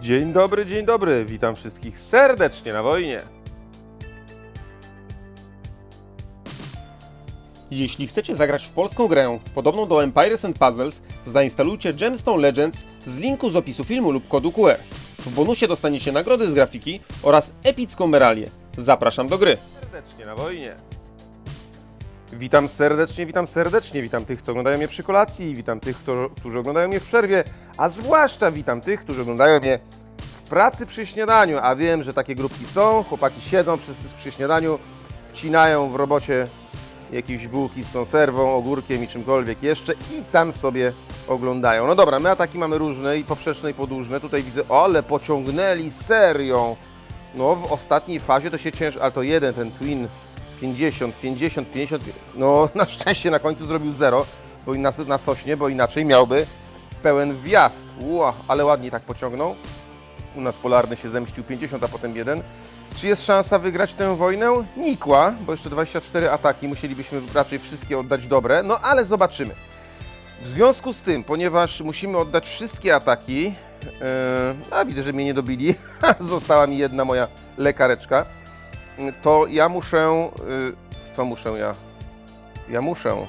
Dzień dobry, dzień dobry. Witam wszystkich serdecznie na wojnie. Jeśli chcecie zagrać w polską grę podobną do Empires and Puzzles, zainstalujcie Gemstone Legends z linku z opisu filmu lub kodu QR. W bonusie dostaniecie nagrody z grafiki oraz epicką meralię. Zapraszam do gry. Serdecznie na wojnie. Witam serdecznie, witam serdecznie, witam tych, co oglądają mnie przy kolacji, witam tych, kto, którzy oglądają mnie w przerwie, a zwłaszcza witam tych, którzy oglądają mnie w pracy przy śniadaniu, a wiem, że takie grupki są, chłopaki siedzą przy, przy śniadaniu, wcinają w robocie jakieś bułki z konserwą, ogórkiem i czymkolwiek jeszcze i tam sobie oglądają. No dobra, my ataki mamy różne i poprzeczne i podłużne, tutaj widzę, o, ale pociągnęli serią. No w ostatniej fazie to się ciężko, ale to jeden, ten Twin 50, 50, 50, no na szczęście na końcu zrobił 0, bo na, na sośnie, bo inaczej miałby pełen wjazd. Ło, ale ładnie tak pociągnął. U nas polarny się zemścił 50, a potem 1. Czy jest szansa wygrać tę wojnę? Nikła, bo jeszcze 24 ataki, musielibyśmy raczej wszystkie oddać dobre, no ale zobaczymy. W związku z tym, ponieważ musimy oddać wszystkie ataki, yy, a widzę, że mnie nie dobili, została mi jedna moja lekareczka, to ja muszę. Yy, co muszę ja? Ja muszę.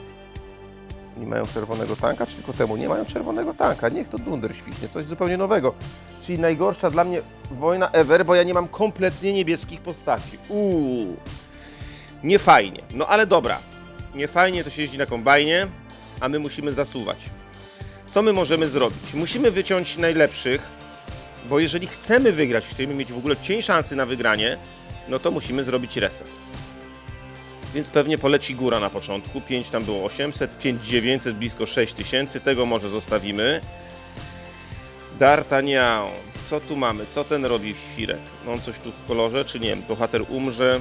Nie mają czerwonego tanka, czy tylko temu nie mają czerwonego tanka? Niech to dunder świśnie, coś zupełnie nowego. Czyli najgorsza dla mnie wojna ever, bo ja nie mam kompletnie niebieskich postaci. Uuu. Nie fajnie. No ale dobra. Nie fajnie to się jeździ na kombajnie, a my musimy zasuwać. Co my możemy zrobić? Musimy wyciąć najlepszych, bo jeżeli chcemy wygrać, chcemy mieć w ogóle cień szansy na wygranie, no to musimy zrobić reset. Więc pewnie poleci góra na początku. 5 tam było 800, 5 900, blisko 6000. Tego może zostawimy. D'Artagnan. Co tu mamy? Co ten robi w świrek? On coś tu w kolorze, czy nie? Bohater umrze.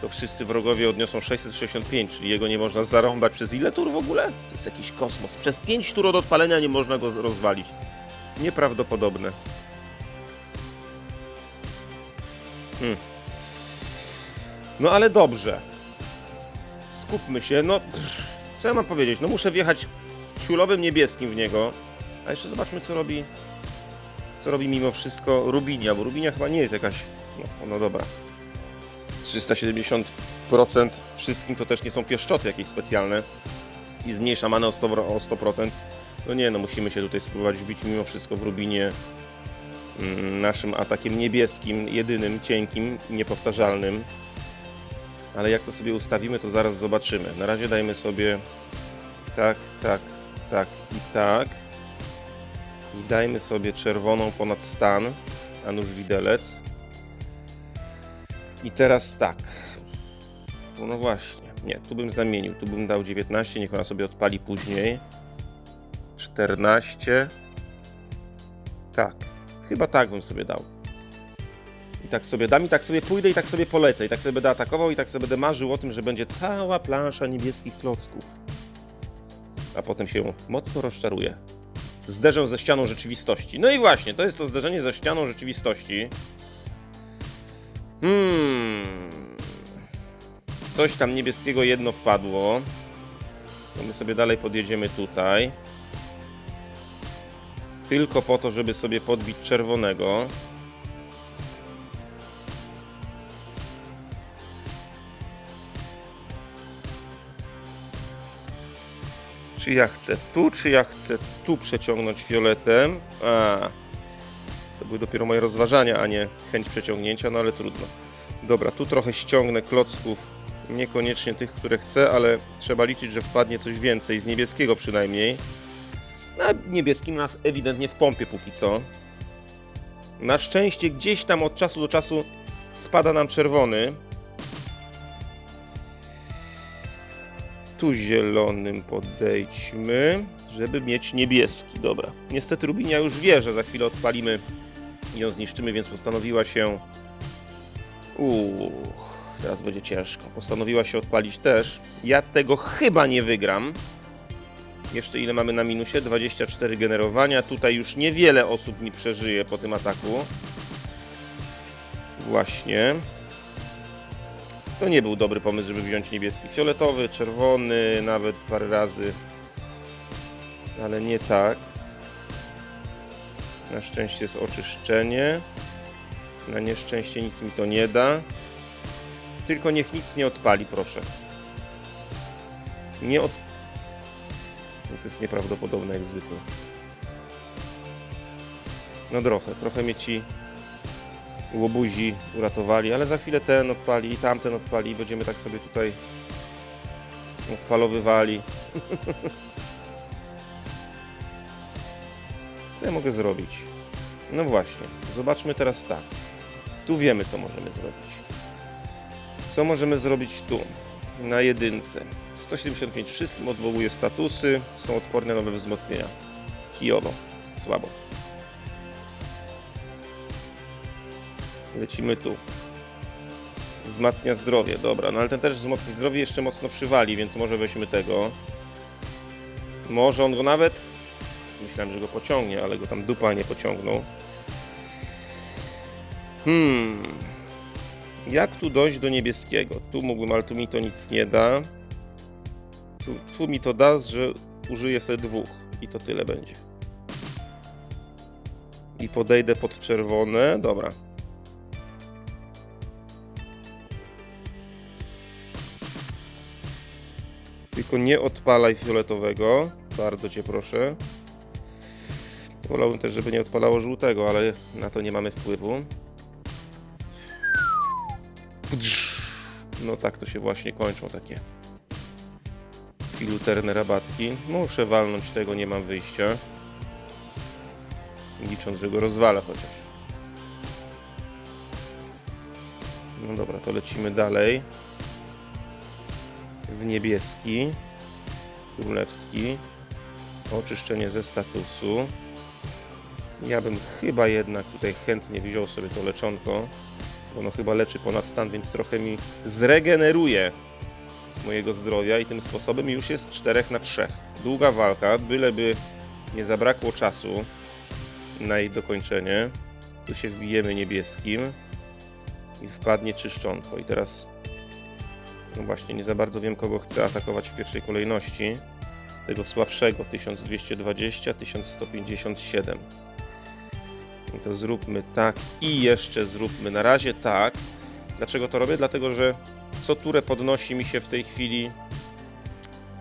To wszyscy wrogowie odniosą 665, czyli jego nie można zarąbać przez ile tur w ogóle? To jest jakiś kosmos. Przez 5 tur od odpalenia nie można go rozwalić. Nieprawdopodobne. Hmm. No ale dobrze. Skupmy się. No, pff, co ja mam powiedzieć? No muszę wjechać ciulowym niebieskim w niego. A jeszcze zobaczmy, co robi. Co robi mimo wszystko Rubinia, bo Rubinia chyba nie jest jakaś. No, no dobra. 370% wszystkim to też nie są pieszczoty jakieś specjalne i zmniejsza manę o 100%, o 100%. No nie, no musimy się tutaj spróbować wbić mimo wszystko w Rubinie naszym atakiem niebieskim, jedynym, cienkim, niepowtarzalnym. Ale jak to sobie ustawimy, to zaraz zobaczymy. Na razie dajmy sobie tak, tak, tak i tak. I dajmy sobie czerwoną ponad stan, a nuż widelec. I teraz tak. No, no właśnie. Nie, tu bym zamienił. Tu bym dał 19, niech ona sobie odpali później. 14. Tak. Chyba tak bym sobie dał. I tak sobie dam, i tak sobie pójdę, i tak sobie polecę. I tak sobie będę atakował, i tak sobie będę marzył o tym, że będzie cała plansza niebieskich klocków. A potem się mocno rozczaruję. Zderzę ze ścianą rzeczywistości. No i właśnie, to jest to zderzenie ze ścianą rzeczywistości. Hmm. Coś tam niebieskiego jedno wpadło. To my sobie dalej podjedziemy tutaj. Tylko po to, żeby sobie podbić czerwonego. Czy ja chcę tu, czy ja chcę tu przeciągnąć fioletem? A, to były dopiero moje rozważania, a nie chęć przeciągnięcia, no ale trudno. Dobra, tu trochę ściągnę klocków, niekoniecznie tych, które chcę, ale trzeba liczyć, że wpadnie coś więcej, z niebieskiego przynajmniej. A niebieskim nas ewidentnie w pompie póki co. Na szczęście gdzieś tam od czasu do czasu spada nam czerwony. Tu zielonym podejdźmy, żeby mieć niebieski. Dobra. Niestety Rubinia już wie, że za chwilę odpalimy i ją zniszczymy, więc postanowiła się... Uuu, teraz będzie ciężko. Postanowiła się odpalić też. Ja tego chyba nie wygram. Jeszcze ile mamy na minusie? 24 generowania. Tutaj już niewiele osób mi przeżyje po tym ataku. Właśnie. To nie był dobry pomysł, żeby wziąć niebieski. Fioletowy, czerwony, nawet parę razy. Ale nie tak. Na szczęście jest oczyszczenie. Na nieszczęście nic mi to nie da. Tylko niech nic nie odpali, proszę. Nie od... No To jest nieprawdopodobne jak zwykle. No trochę, trochę mnie ci łobuzi uratowali, ale za chwilę ten odpali i tamten odpali i będziemy tak sobie tutaj odpalowywali. Co ja mogę zrobić? No właśnie, zobaczmy teraz tak. Tu wiemy, co możemy zrobić. Co możemy zrobić tu? Na jedynce. 175 wszystkim odwołuje statusy, są odporne nowe wzmocnienia. Kijowo, słabo. Lecimy tu. Wzmacnia zdrowie, dobra, no ale ten też wzmocni zdrowie jeszcze mocno przywali, więc może weźmy tego. Może on go nawet... Myślałem, że go pociągnie, ale go tam dupa nie pociągnął. Hmm... Jak tu dojść do niebieskiego? Tu mógłbym, ale tu mi to nic nie da. Tu, tu mi to da, że użyję sobie dwóch i to tyle będzie. I podejdę pod czerwone. Dobra. Tylko nie odpalaj fioletowego. Bardzo cię proszę. Wolałbym też, żeby nie odpalało żółtego, ale na to nie mamy wpływu. No tak to się właśnie kończą takie filuterne rabatki. Muszę walnąć tego, nie mam wyjścia. Licząc, że go rozwala chociaż. No dobra, to lecimy dalej. W niebieski. Królewski. Oczyszczenie ze statusu. Ja bym chyba jednak tutaj chętnie wziął sobie to leczonko. Ono chyba leczy ponad stan, więc trochę mi zregeneruje mojego zdrowia i tym sposobem już jest 4 na 3. Długa walka, byleby nie zabrakło czasu na jej dokończenie. Tu się wbijemy niebieskim i wpadnie czyszczonko. I teraz no właśnie, nie za bardzo wiem kogo chcę atakować w pierwszej kolejności. Tego słabszego 1220, 1157. To zróbmy tak i jeszcze zróbmy na razie tak. Dlaczego to robię? Dlatego, że co turę podnosi mi się w tej chwili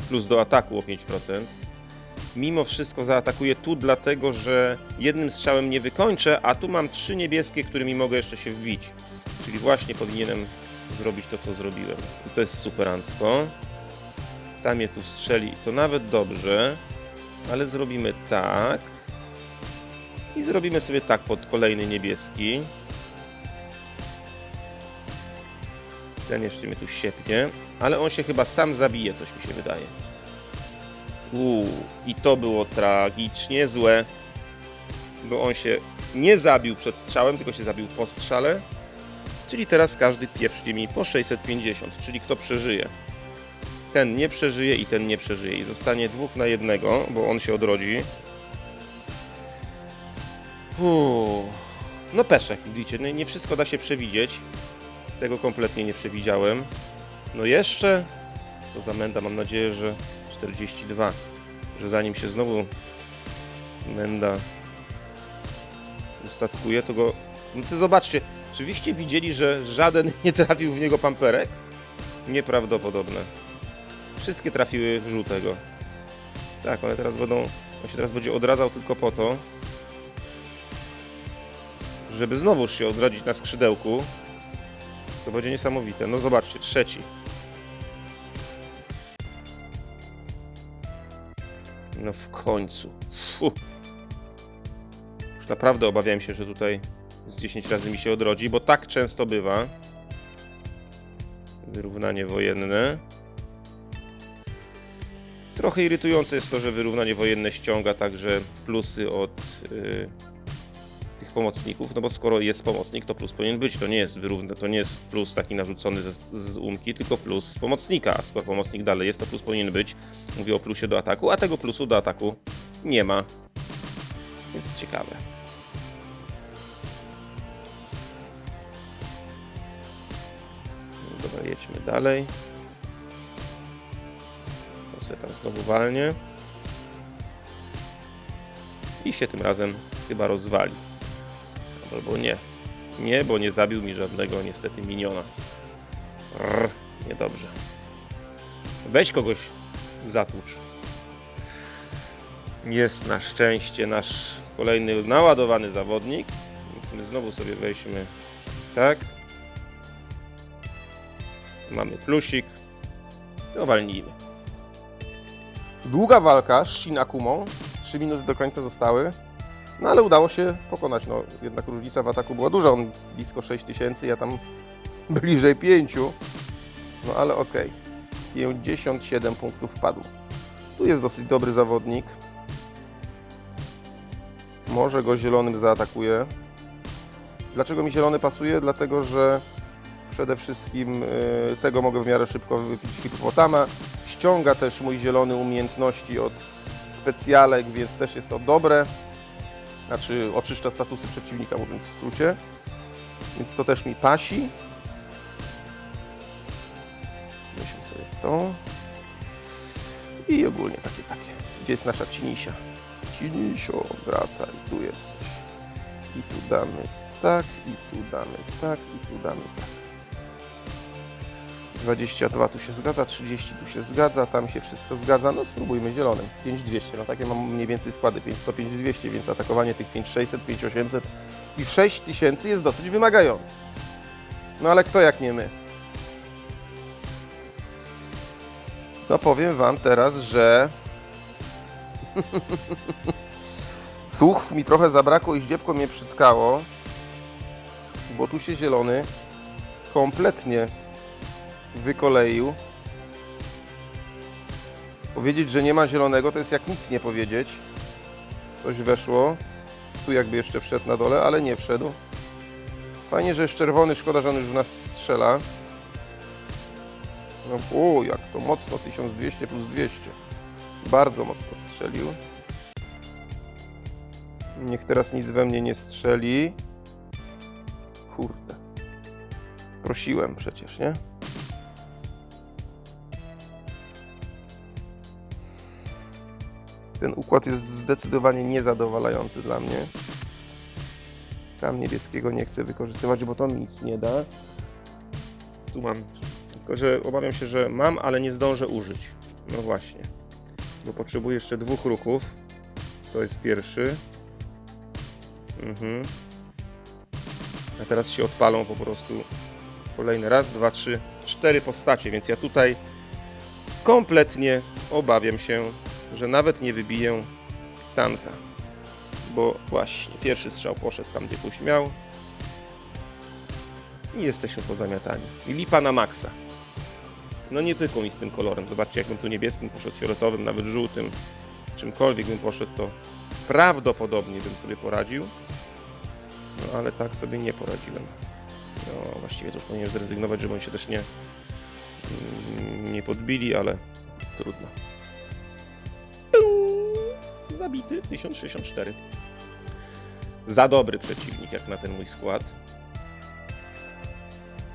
plus do ataku o 5%. Mimo wszystko zaatakuję tu, dlatego że jednym strzałem nie wykończę, a tu mam trzy niebieskie, którymi mogę jeszcze się wbić. Czyli właśnie powinienem zrobić to, co zrobiłem. I to jest superancko. Tam je tu strzeli to nawet dobrze, ale zrobimy tak. I zrobimy sobie tak pod kolejny niebieski. Ten jeszcze mnie tu siepnie, ale on się chyba sam zabije, coś mi się wydaje. Uuu, i to było tragicznie złe, bo on się nie zabił przed strzałem, tylko się zabił po strzale. Czyli teraz każdy pieprznie mi po 650, czyli kto przeżyje. Ten nie przeżyje i ten nie przeżyje. I zostanie dwóch na jednego, bo on się odrodzi. Uuu. No peszek, widzicie, no nie wszystko da się przewidzieć. Tego kompletnie nie przewidziałem. No jeszcze, co za menda, mam nadzieję, że 42. Że zanim się znowu menda ustatkuje, to go... No to zobaczcie, Oczywiście widzieli, że żaden nie trafił w niego pamperek? Nieprawdopodobne. Wszystkie trafiły w żółtego. Tak, one teraz będą... On się teraz będzie odradzał tylko po to, żeby znowuż się odrodzić na skrzydełku. To będzie niesamowite. No zobaczcie, trzeci. No w końcu. Fu. Już naprawdę obawiałem się, że tutaj z 10 razy mi się odrodzi, bo tak często bywa. Wyrównanie wojenne. Trochę irytujące jest to, że wyrównanie wojenne ściąga także plusy od y, tych pomocników, no bo skoro jest pomocnik, to plus powinien być. To nie jest wyrówna, to nie jest plus taki narzucony z, z umki, tylko plus pomocnika. Skoro pomocnik dalej jest, to plus powinien być. Mówię o plusie do ataku, a tego plusu do ataku nie ma. Więc ciekawe. Dobra, jedźmy dalej. To sobie tam znowu walnie. I się tym razem chyba rozwali. Albo nie. Nie, bo nie zabił mi żadnego niestety miniona. Rrr, niedobrze. Weź kogoś zatłucz. Jest na szczęście nasz kolejny naładowany zawodnik. Więc my znowu sobie weźmy tak. Mamy plusik. No walnijmy. Długa walka z Shinakumą. 3 minuty do końca zostały. No ale udało się pokonać. No jednak różnica w ataku była duża. On blisko 6000, ja tam bliżej 5. No ale okej. 57 punktów wpadł. Tu jest dosyć dobry zawodnik. Może go zielonym zaatakuje. Dlaczego mi zielony pasuje? Dlatego, że przede wszystkim y, tego mogę w miarę szybko wypić hipopotama. Ściąga też mój zielony umiejętności od specjalek, więc też jest to dobre. Znaczy oczyszcza statusy przeciwnika, mówiąc w skrócie. Więc to też mi pasi. Weźmy sobie to. I ogólnie takie, takie. Gdzie jest nasza cinisia? Cinisio, wracaj, tu jesteś. I tu damy tak, i tu damy tak, i tu damy tak. 22 tu się zgadza, 30 tu się zgadza, tam się wszystko zgadza. No spróbujmy zielonym. 5200, no takie mam mniej więcej składy 5100, 5200, więc atakowanie tych 5600, 5800 i 6000 jest dosyć wymagające. No ale kto jak nie my? No powiem Wam teraz, że słuchów mi trochę zabrakło i ździebko mnie przytkało, bo tu się zielony kompletnie wykoleił. Powiedzieć, że nie ma zielonego, to jest jak nic nie powiedzieć. Coś weszło. Tu jakby jeszcze wszedł na dole, ale nie wszedł. Fajnie, że jest czerwony, szkoda, że on już w nas strzela. No, o, jak to mocno, 1200 plus 200. Bardzo mocno strzelił. Niech teraz nic we mnie nie strzeli. Kurde. Prosiłem przecież, nie? Ten układ jest zdecydowanie niezadowalający dla mnie. Tam niebieskiego nie chcę wykorzystywać, bo to nic nie da. Tu mam. Tylko, że obawiam się, że mam, ale nie zdążę użyć. No właśnie. Bo potrzebuję jeszcze dwóch ruchów. To jest pierwszy. Mhm. A teraz się odpalą po prostu kolejny raz, dwa, trzy, cztery postacie, więc ja tutaj kompletnie obawiam się, że nawet nie wybiję tanka. Bo właśnie, pierwszy strzał poszedł tam, gdzie miał. I jesteśmy pozamiatani. Lipa na maksa. No nie tylko mi z tym kolorem. Zobaczcie, jak bym tu niebieskim poszedł, fioletowym, nawet żółtym. Czymkolwiek bym poszedł, to prawdopodobnie bym sobie poradził. No ale tak sobie nie poradziłem. No właściwie to już powinienem zrezygnować, żeby oni się też nie, mm, nie podbili, ale trudno. Zabity 1064. Za dobry przeciwnik jak na ten mój skład.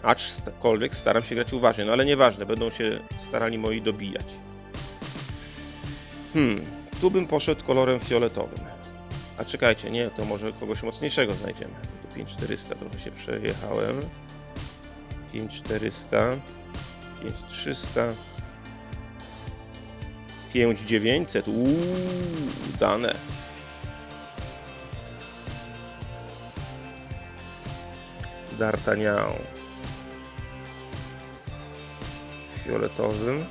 Aczkolwiek staram się grać uważnie, no ale nieważne, będą się starali moi dobijać. Hmm, tu bym poszedł kolorem fioletowym. A czekajcie, nie, to może kogoś mocniejszego znajdziemy. Tu 5400 trochę się przejechałem. 5400, 5300, 5900. Uuu, dane. D'Artagnan. Fioletowym.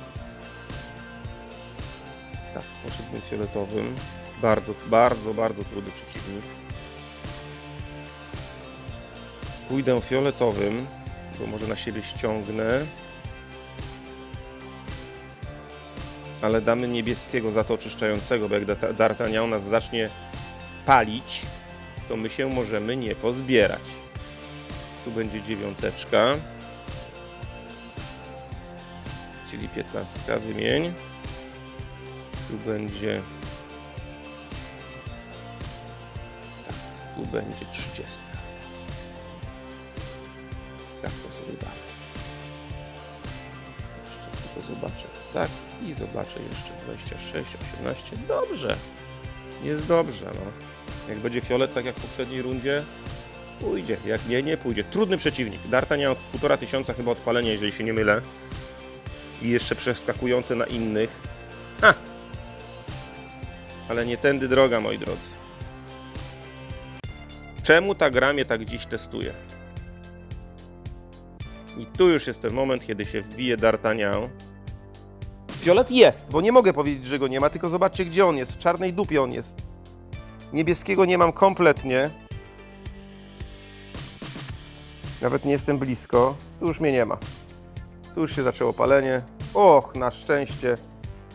Tak, poszedłbym fioletowym. Bardzo, bardzo, bardzo trudny przeciwnik. Pójdę fioletowym, bo może na siebie ściągnę. Ale damy niebieskiego za to oczyszczającego, bo jak Da- D'Artagnan nas zacznie palić, to my się możemy nie pozbierać. Tu będzie dziewiąteczka. Czyli piętnastka wymień. Tu będzie tu będzie 30. Tak to sobie dalej. Jeszcze tylko zobaczę. Tak i zobaczę jeszcze 26, 18. Dobrze. Jest dobrze, no. Jak będzie fiolet, tak jak w poprzedniej rundzie, pójdzie. Jak nie, nie pójdzie. Trudny przeciwnik. D'Artagnan od półtora tysiąca chyba odpalenia, jeżeli się nie mylę. I jeszcze przeskakujące na innych. Ha! Ale nie tędy droga, moi drodzy. Czemu ta gra mnie tak dziś testuje? I tu już jest ten moment, kiedy się wbije D'Artagnan. Fiolet jest, bo nie mogę powiedzieć, że go nie ma, tylko zobaczcie, gdzie on jest. W czarnej dupie on jest. Niebieskiego nie mam kompletnie. Nawet nie jestem blisko. Tu już mnie nie ma. Tu już się zaczęło palenie. Och, na szczęście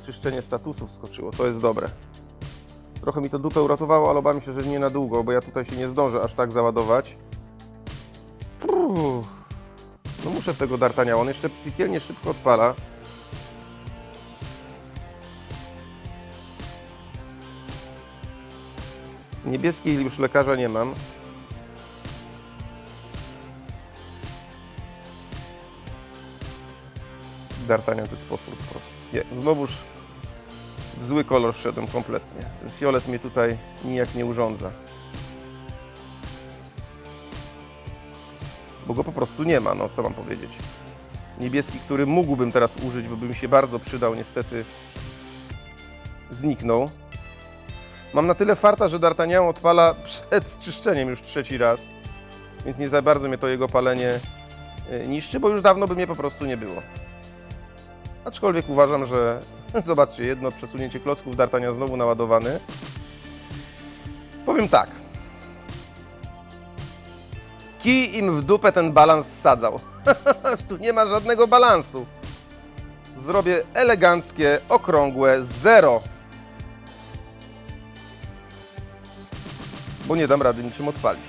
czyszczenie statusów skoczyło. To jest dobre. Trochę mi to dupę uratowało, ale obawiam się, że nie na długo, bo ja tutaj się nie zdążę aż tak załadować. Uff. No muszę tego D'Artagnan. On jeszcze piekielnie szybko odpala. Niebieskiej już lekarza nie mam. D'Artagnan to jest potwór po prostu. Nie, znowuż w zły kolor szedłem kompletnie. Ten fiolet mnie tutaj nijak nie urządza. Bo go po prostu nie ma, no co mam powiedzieć. Niebieski, który mógłbym teraz użyć, bo by mi się bardzo przydał, niestety zniknął. Mam na tyle farta, że D'Artagnan odpala przed czyszczeniem już trzeci raz, więc nie za bardzo mnie to jego palenie y, niszczy, bo już dawno by mnie po prostu nie było. Aczkolwiek uważam, że zobaczcie, jedno przesunięcie klocków D'Artagnan znowu naładowany. Powiem tak. Kij im w dupę ten balans wsadzał. tu nie ma żadnego balansu. Zrobię eleganckie, okrągłe zero. Bo nie dam rady niczym odpalić.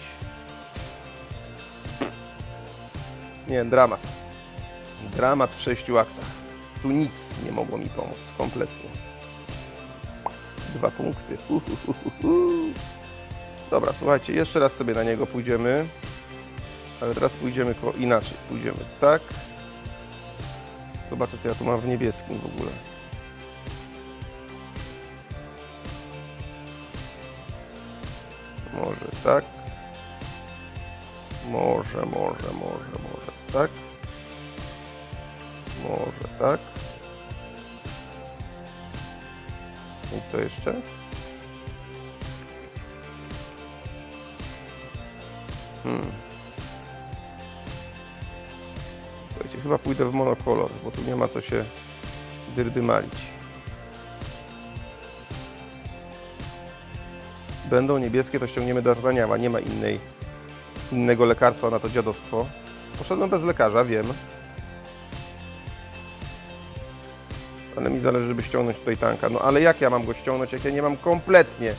Nie, dramat. Dramat w sześciu aktach. Tu nic nie mogło mi pomóc, kompletnie. Dwa punkty. Dobra, słuchajcie, jeszcze raz sobie na niego pójdziemy. Ale teraz pójdziemy inaczej. Pójdziemy tak. Zobaczę, co ja tu mam w niebieskim w ogóle. Może tak. Może, może, może, może tak. Może tak. I co jeszcze? Hmm. Słuchajcie, chyba pójdę w monokolor, bo tu nie ma co się dyrdymalić. Będą niebieskie, to ściągniemy do D'Artagnana. Nie ma innej, innego lekarstwa na to dziadostwo. Poszedłem bez lekarza, wiem. Ale mi zależy, żeby ściągnąć tutaj tanka. No ale jak ja mam go ściągnąć, jak ja nie mam kompletnie,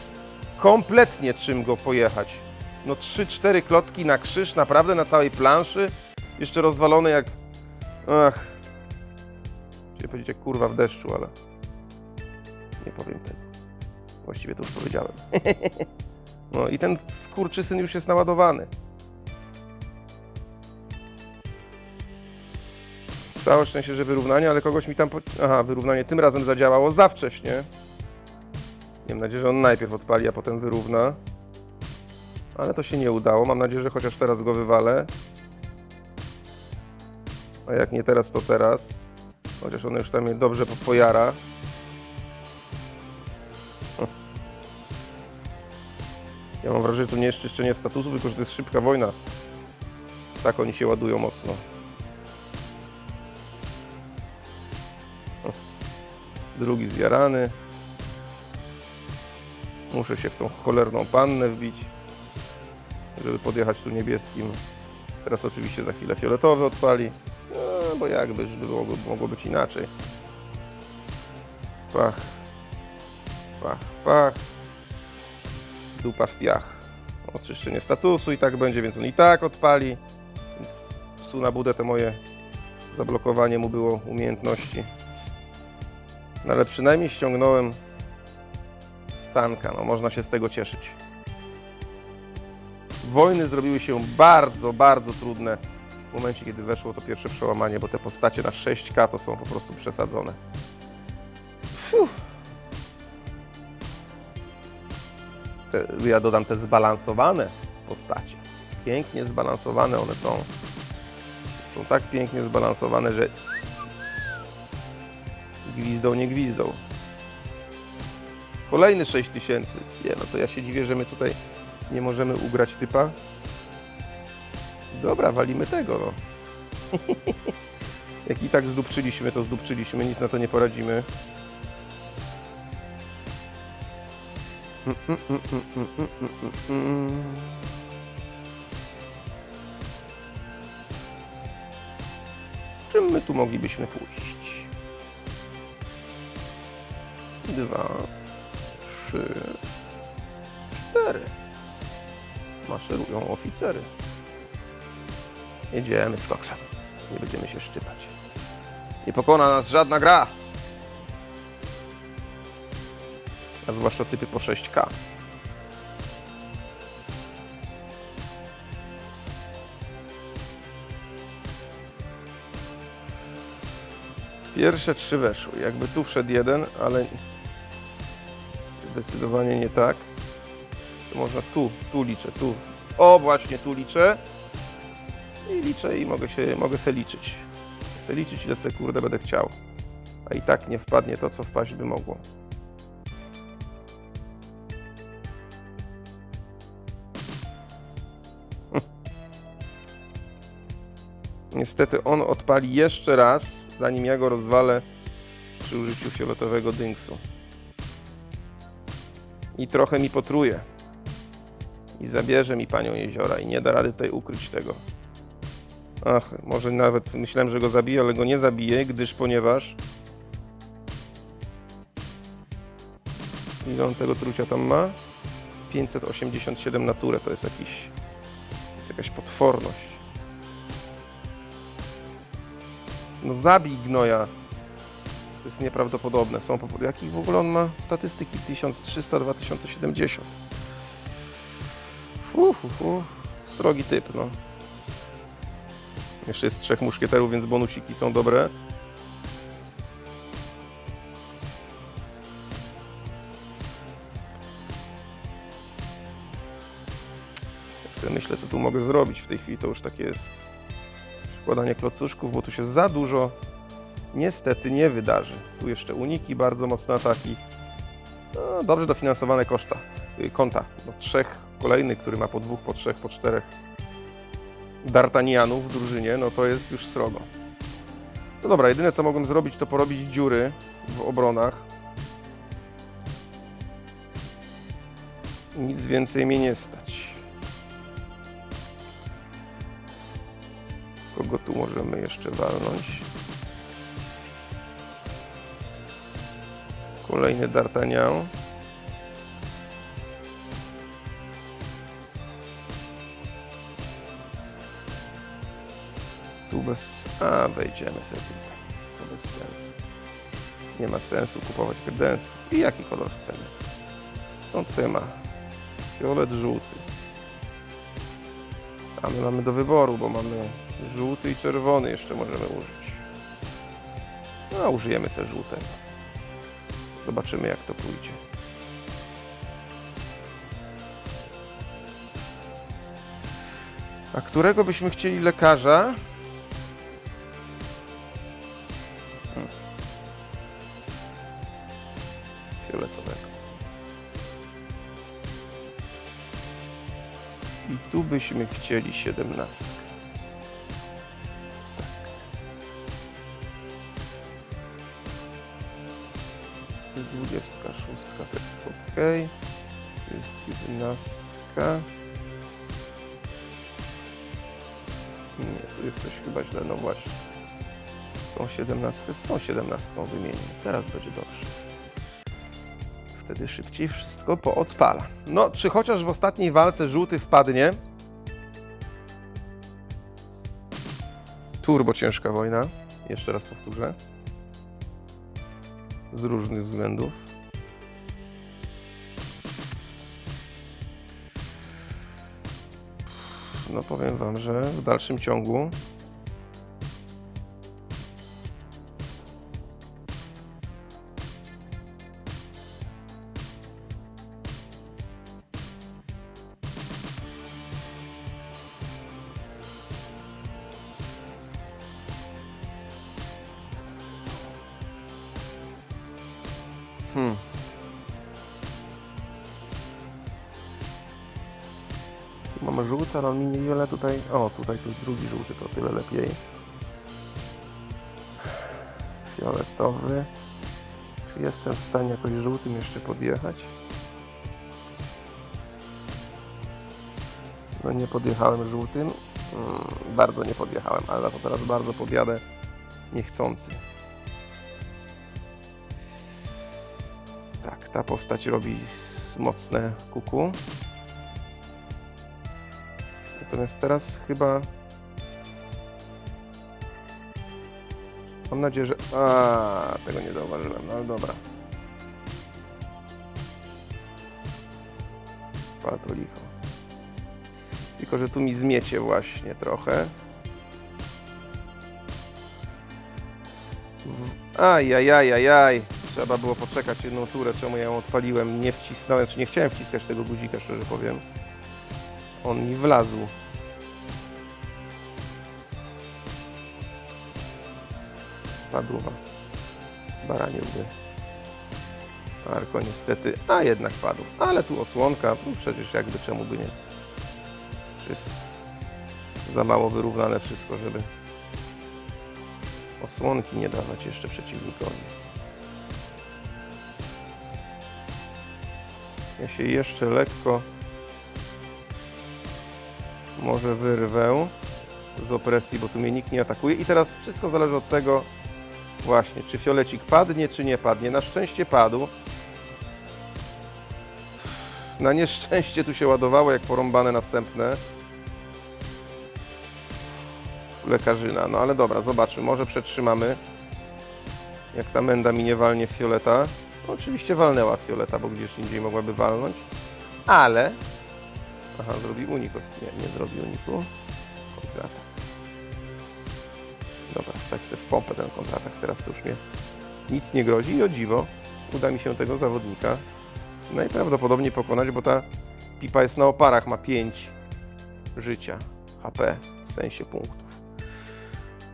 kompletnie czym go pojechać? No 3-4 klocki na krzyż, naprawdę na całej planszy? Jeszcze rozwalone jak... Ach. Chciałem powiedzieć jak kurwa w deszczu, ale... Nie powiem tego. Właściwie to już powiedziałem. no i ten skurczysyn już jest naładowany. Całe szczęście, że wyrównanie, ale kogoś mi tam... Po... Aha, wyrównanie tym razem zadziałało za wcześnie. Mam nadzieję, że on najpierw odpali, a potem wyrówna. Ale to się nie udało. Mam nadzieję, że chociaż teraz go wywalę. A jak nie teraz, to teraz. Chociaż on już tam mnie dobrze po- pojara. Ja mam wrażenie, że to nie jest czyszczenie statusu, tylko że to jest szybka wojna. Tak oni się ładują mocno. drugi zjarany. Muszę się w tą cholerną pannę wbić, żeby podjechać tu niebieskim. Teraz oczywiście za chwilę fioletowy odpali, no, bo jakby, żeby mogło, mogło być inaczej. Pach, pach, pach. Dupa w piach. Oczyszczenie statusu i tak będzie, więc on i tak odpali. Więc psu na budę te moje zablokowanie mu było umiejętności. No ale przynajmniej ściągnąłem tanka, no można się z tego cieszyć. Wojny zrobiły się bardzo, bardzo trudne w momencie, kiedy weszło to pierwsze przełamanie, bo te postacie na 6K to są po prostu przesadzone. Te, ja dodam te zbalansowane postacie. Pięknie zbalansowane one są. Są tak pięknie zbalansowane, że gwizdą, nie gwizdą. Kolejny 6000. Nie, no to ja się dziwię, że my tutaj nie możemy ugrać typa. Dobra, walimy tego, no. Jak i tak zdupczyliśmy, to zdupczyliśmy, nic na to nie poradzimy. Czym my tu moglibyśmy pójść? Dwa, trzy, cztery. Maszerują oficery. Jedziemy z koksem. Nie będziemy się szczypać. Nie pokona nas żadna gra. A zwłaszcza typy po 6K. Pierwsze trzy weszły. Jakby tu wszedł jeden, ale zdecydowanie nie tak. To można tu, tu liczę, tu. O, właśnie tu liczę. I liczę i mogę się, mogę se liczyć. Se liczyć ile se kurde będę chciał. A i tak nie wpadnie to, co wpaść by mogło. Niestety on odpali jeszcze raz, zanim ja go rozwalę przy użyciu fioletowego dynksu. I trochę mi potruje. I zabierze mi panią jeziora i nie da rady tutaj ukryć tego. Ach, może nawet myślałem, że go zabije, ale go nie zabije, gdyż ponieważ... Ile on tego trucia tam ma? 587 naturę, to jest jakiś... To jest jakaś potworność. No zabij gnoja. To jest nieprawdopodobne. Są po... Jakich w ogóle on ma statystyki? 1300, 2070. Uf, uf, uf. Srogi typ, no. Jeszcze jest trzech muszkieterów, więc bonusiki są dobre. Sobie myślę, co tu mogę zrobić w tej chwili, to już takie jest przykładanie klocuszków, bo tu się za dużo niestety nie wydarzy. Tu jeszcze uniki, bardzo mocne ataki. No, dobrze dofinansowane koszta, y, konta. No, trzech kolejnych, który ma po dwóch, po trzech, po czterech D'Artagnanów w drużynie, no to jest już srogo. No dobra, jedyne co mogłem zrobić, to porobić dziury w obronach. Nic więcej mnie nie stać. Kogo tu możemy jeszcze walnąć? Kolejny D'Artagnan. Tu bez... A, wejdziemy sobie tutaj. Co bez sensu. Nie ma sensu kupować kredensu. I jaki kolor chcemy? Co tutaj ma? Fiolet, żółty. A my mamy do wyboru, bo mamy żółty i czerwony jeszcze możemy użyć. No, użyjemy sobie żółtego. Zobaczymy jak to pójdzie. A którego byśmy chcieli lekarza? Hmm. Fioletowego. I tu byśmy chcieli siedemnastkę. 36 to jest ok. To jest 11. Nie, tu jest coś chyba źle, no właśnie. Tą 17 z tą 17 wymienię. Teraz będzie dobrze. Wtedy szybciej wszystko poodpala. No, czy chociaż w ostatniej walce żółty wpadnie? Turbo ciężka wojna. Jeszcze raz powtórzę. Z różnych względów. No powiem Wam, że w dalszym ciągu mamy żółty, ale on mi niewiele tutaj... O, tutaj tu jest drugi żółty, to tyle lepiej. Fioletowy. Czy jestem w stanie jakoś żółtym jeszcze podjechać? No nie podjechałem żółtym. Mm, bardzo nie podjechałem, ale to teraz bardzo podjadę niechcący. Tak, ta postać robi mocne kuku. Natomiast teraz chyba... Mam nadzieję, że... A, tego nie zauważyłem, no ale dobra. Ale to licho. Tylko, że tu mi zmiecie właśnie trochę. Ajajajajaj. Trzeba było poczekać jedną turę, czemu ja ją odpaliłem. Nie wcisnąłem, czy nie chciałem wciskać tego guzika, szczerze powiem. On mi wlazł. Spadła. Baranie łby. Arko niestety, a jednak padł. Ale tu osłonka, no przecież jakby czemu by nie. Jest za mało wyrównane wszystko, żeby osłonki nie dawać jeszcze przeciwnikowi. Ja się jeszcze lekko może wyrwę z opresji, bo tu mnie nikt nie atakuje. I teraz wszystko zależy od tego właśnie, czy fiolecik padnie, czy nie padnie. Na szczęście padł. Na nieszczęście tu się ładowało jak porąbane następne. Lekarzyna, no ale dobra, zobaczmy, może przetrzymamy. Jak ta menda mi nie walnie w fioleta. No, oczywiście walnęła w fioleta, bo gdzieś indziej mogłaby walnąć. Ale... Aha, zrobi unik. Nie, nie zrobi uniku. Kontratak. Dobra, wsadź w pompę ten kontratak, teraz to już mnie nic nie grozi i o dziwo uda mi się tego zawodnika najprawdopodobniej pokonać, bo ta pipa jest na oparach, ma 5 życia HP w sensie punktów.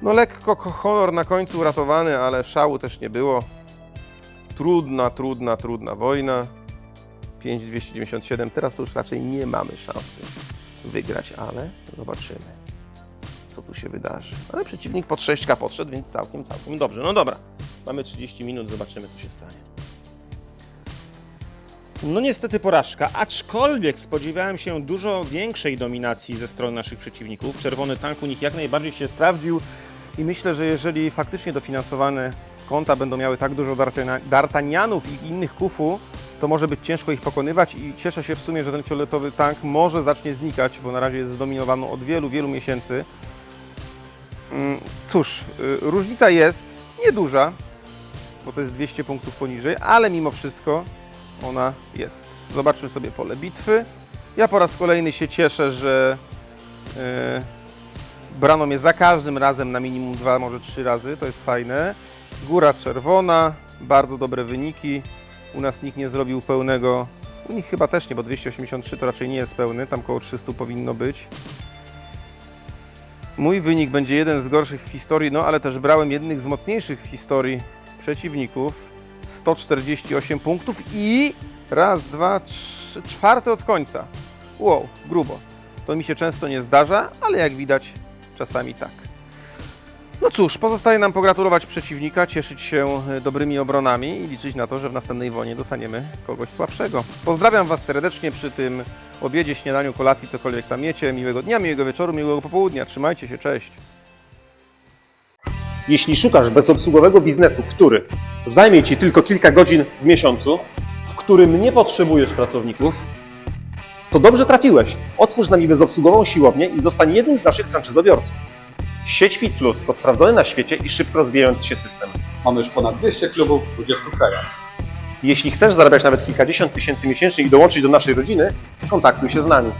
No lekko ko- honor na końcu uratowany, ale szału też nie było. Trudna, trudna, trudna wojna. 5297, teraz to już raczej nie mamy szansy wygrać, ale zobaczymy, co tu się wydarzy. Ale przeciwnik pod 6K podszedł, więc całkiem, całkiem dobrze. No dobra, mamy 30 minut, zobaczymy, co się stanie. No niestety porażka, aczkolwiek spodziewałem się dużo większej dominacji ze strony naszych przeciwników. Czerwony tank u nich jak najbardziej się sprawdził i myślę, że jeżeli faktycznie dofinansowane konta będą miały tak dużo D'Artagnanów i innych kufu, to może być ciężko ich pokonywać i cieszę się w sumie, że ten fioletowy tank może zacznie znikać, bo na razie jest zdominowany od wielu, wielu miesięcy. Mm, Cóż, y, różnica jest nieduża, bo to jest 200 punktów poniżej, ale mimo wszystko ona jest. Zobaczmy sobie pole bitwy. Ja po raz kolejny się cieszę, że e, brano mnie za każdym razem na minimum dwa, może trzy razy. To jest fajne. Góra czerwona, bardzo dobre wyniki. U nas nikt nie zrobił pełnego. U nich chyba też nie, bo 283 to raczej nie jest pełny, tam koło 300 powinno być. Mój wynik będzie jeden z gorszych w historii, no ale też brałem jednych z mocniejszych w historii przeciwników. 148 punktów i raz, dwa, trzy, czwarte od końca. Wow, grubo. To mi się często nie zdarza, ale jak widać, czasami tak. No cóż, pozostaje nam pogratulować przeciwnika, cieszyć się e, dobrymi obronami i liczyć na to, że w następnej wojnie dostaniemy kogoś słabszego. Pozdrawiam Was serdecznie przy tym obiedzie, śniadaniu, kolacji, cokolwiek tam miecie. Miłego dnia, miłego wieczoru, miłego popołudnia. Trzymajcie się, cześć. Jeśli szukasz bezobsługowego biznesu, który zajmie Ci tylko kilka godzin w miesiącu, w którym nie potrzebujesz pracowników, to dobrze trafiłeś. Otwórz z nami bezobsługową siłownię i zostań jednym z naszych franczyzobiorców. Sieć Fit Plus to sprawdzony na świecie i szybko rozwijający się system. Mamy już ponad 200 klubów w 20 krajach. Jeśli chcesz zarabiać nawet kilkadziesiąt tysięcy miesięcznie i dołączyć do naszej rodziny, skontaktuj się z nami.